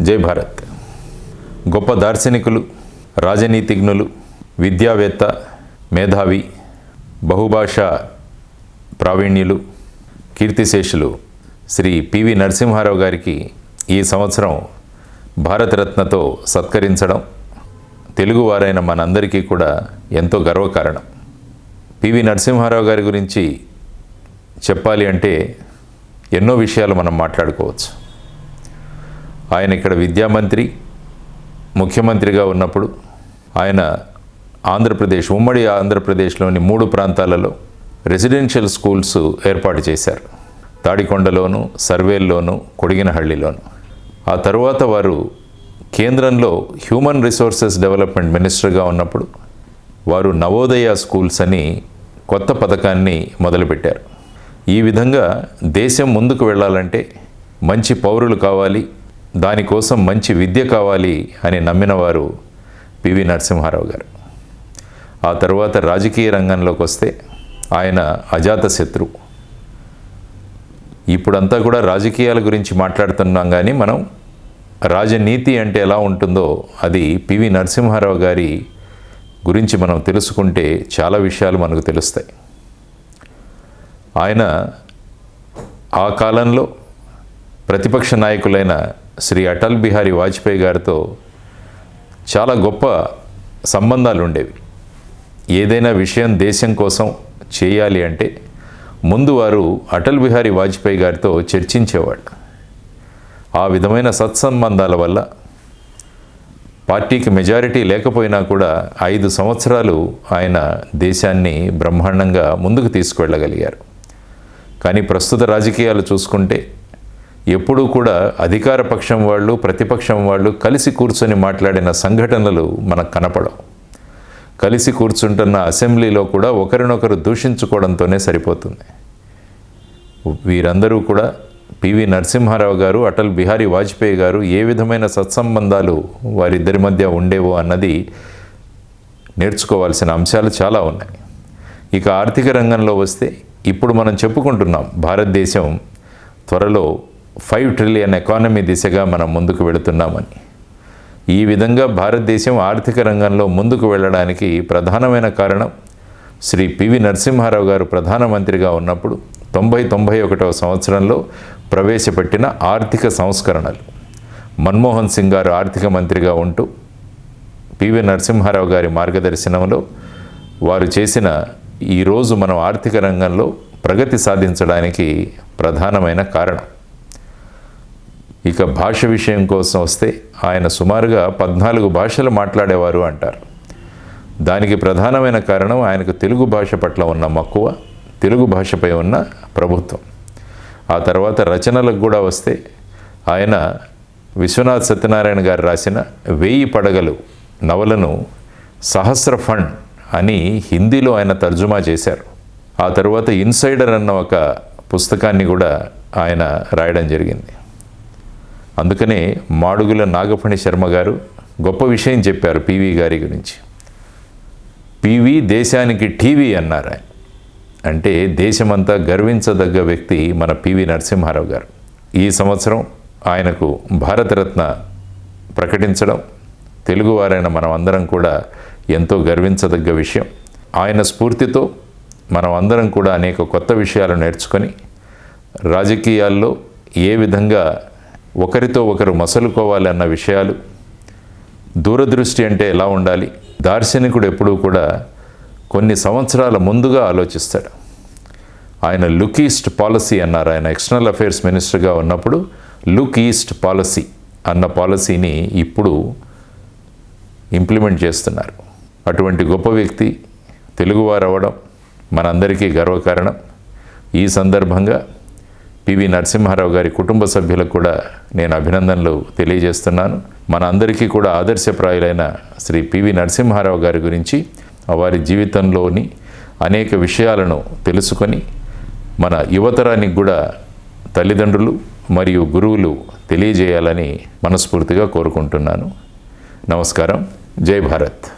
జై భారత్. గొప్ప దార్శనికులు రాజనీతిజ్ఞులు విద్యావేత్త మేధావి బహుభాషా ప్రావీణ్యులు కీర్తిశేషులు శ్రీ పివి నరసింహారావు గారికి ఈ సంవత్సరం భారతరత్నతో సత్కరించడం తెలుగువారైన మనందరికీ కూడా ఎంతో గర్వకారణం. పివి నరసింహారావు గారి గురించి చెప్పాలి అంటే ఎన్నో విషయాలు మనం మాట్లాడుకోవచ్చు. ఆయన ఇక్కడ విద్యామంత్రి ముఖ్యమంత్రిగా ఉన్నప్పుడు ఆయన ఆంధ్రప్రదేశ్ ఉమ్మడి ఆంధ్రప్రదేశ్లోని మూడు ప్రాంతాలలో రెసిడెన్షియల్ స్కూల్స్ ఏర్పాటు చేశారు. తాడికొండలోను సర్వేల్లోను కొడిగినహళ్ళిలోను. ఆ తరువాత వారు కేంద్రంలో హ్యూమన్ రిసోర్సెస్ డెవలప్మెంట్ మినిస్టర్గా ఉన్నప్పుడు వారు నవోదయ స్కూల్స్ అని కొత్త పథకాన్ని మొదలుపెట్టారు. ఈ విధంగా దేశం ముందుకు వెళ్ళాలంటే మంచి పౌరులు కావాలి దానికోసం మంచి విద్య కావాలి అని నమ్మినవారు పివి నరసింహారావు గారు. ఆ తర్వాత రాజకీయ రంగంలోకి వస్తే ఆయన అజాత శత్రువు ఇప్పుడంతా కూడా రాజకీయాల గురించి మాట్లాడుతున్నాం కానీ మనం రాజనీతి అంటే ఎలా ఉంటుందో అది పివి నరసింహారావు గారి గురించి మనం తెలుసుకుంటే చాలా విషయాలు మనకు తెలుస్తాయి. ఆయన ఆ కాలంలో ప్రతిపక్ష నాయకులైన శ్రీ అటల్ బిహారీ వాజ్పేయి గారితో చాలా గొప్ప సంబంధాలు ఉండేవి. ఏదైనా విషయం దేశం కోసం చేయాలి అంటే ముందు వారు అటల్ బిహారీ వాజ్పేయి గారితో చర్చించేవాళ్ళు. ఆ విధమైన సత్సంబంధాల వల్ల పార్టీకి మెజారిటీ లేకపోయినా కూడా ఐదు సంవత్సరాలు ఆయన దేశాన్ని బ్రహ్మాండంగా ముందుకు తీసుకువెళ్ళగలిగారు. కానీ ప్రస్తుత రాజకీయాలు చూసుకుంటే ఎప్పుడూ కూడా అధికార పక్షం వాళ్ళు ప్రతిపక్షం వాళ్ళు కలిసి కూర్చొని మాట్లాడిన సంఘటనలు మనకు కనపడవు. కలిసి కూర్చుంటున్న అసెంబ్లీలో కూడా ఒకరినొకరు దూషించుకోవడంతోనే సరిపోతుంది. వీరందరూ కూడా పివి నరసింహారావు గారు అటల్ బిహారీ వాజ్పేయి గారు ఏ విధమైన సత్సంబంధాలు వారిద్దరి మధ్య ఉండేవో అన్నది నేర్చుకోవాల్సిన అంశాలు చాలా ఉన్నాయి. ఇక ఆర్థిక రంగంలో వస్తే ఇప్పుడు మనం చెప్పుకుంటున్నాం భారతదేశం త్వరలో ఫైవ్ ట్రిలియన్ ఎకానమీ దిశగా మనం ముందుకు వెళుతున్నామని. ఈ విధంగా భారతదేశం ఆర్థిక రంగంలో ముందుకు వెళ్ళడానికి ప్రధానమైన కారణం శ్రీ పివి నరసింహారావు గారు ప్రధానమంత్రిగా ఉన్నప్పుడు తొంభై తొంభై ఒకటవ సంవత్సరంలో ప్రవేశపెట్టిన ఆర్థిక సంస్కరణలు. మన్మోహన్ సింగ్ గారు ఆర్థిక మంత్రిగా ఉంటూ పివి నరసింహారావు గారి మార్గదర్శనంలో వారు చేసిన ఈరోజు మనం ఆర్థిక రంగంలో ప్రగతి సాధించడానికి ప్రధానమైన కారణం. ఇక భాష విషయం కోసం వస్తే ఆయన సుమారుగా పద్నాలుగు భాషలు మాట్లాడేవారు అంటారు. దానికి ప్రధానమైన కారణం ఆయనకు తెలుగు భాష పట్ల ఉన్న మక్కువ తెలుగు భాషపై ఉన్న ప్రభుత్వం. ఆ తర్వాత రచనలకు కూడా వస్తే ఆయన విశ్వనాథ్ సత్యనారాయణ గారు రాసిన వెయ్యి పడగలు నవలను సహస్ర ఫండ్ అని హిందీలో ఆయన తర్జుమా చేశారు. ఆ తర్వాత ఇన్సైడర్ అన్న ఒక పుస్తకాన్ని కూడా ఆయన రాయడం జరిగింది. అందుకనే మాడుగుల నాగఫణి శర్మ గారు గొప్ప విషయం చెప్పారు పివి గారి గురించి. పివి దేశానికి టీవీ అన్నారు ఆయన. అంటే దేశమంతా గర్వించదగ్గ వ్యక్తి మన పివి నరసింహారావు గారు. ఈ సంవత్సరం ఆయనకు భారతరత్న ప్రకటించడం తెలుగువారైన మనం అందరం కూడా ఎంతో గర్వించదగ్గ విషయం. ఆయన స్ఫూర్తితో మనం అందరం కూడా అనేక కొత్త విషయాలు నేర్చుకొని రాజకీయాల్లో ఏ విధంగా ఒకరితో ఒకరు మసలుకోవాలి అన్న విషయాలు. దూరదృష్టి అంటే ఎలా ఉండాలి? దార్శనికుడు ఎప్పుడూ కూడా కొన్ని సంవత్సరాల ముందుగా ఆలోచిస్తాడు. ఆయన లుక్ ఈస్ట్ పాలసీ అన్నారు. ఆయన ఎక్స్టర్నల్ అఫైర్స్ మినిస్టర్గా ఉన్నప్పుడు లుక్ ఈస్ట్ పాలసీ అన్న పాలసీని ఇప్పుడు ఇంప్లిమెంట్ చేస్తున్నారు. అటువంటి గొప్ప వ్యక్తి తెలుగువారు అవ్వడం మనందరికీ గర్వకారణం. ఈ సందర్భంగా పివి నరసింహారావు గారి కుటుంబ సభ్యులకు కూడా నేను అభినందనలు తెలియజేస్తున్నాను. మన అందరికీ కూడా ఆదర్శప్రాయులైన శ్రీ పివి నరసింహారావు గారి గురించి వారి జీవితంలోని అనేక విషయాలను తెలుసుకొని మన యువతరానికి కూడా తల్లిదండ్రులు మరియు గురువులు తెలియజేయాలని మనస్ఫూర్తిగా కోరుకుంటున్నాను. నమస్కారం. జై భారత్.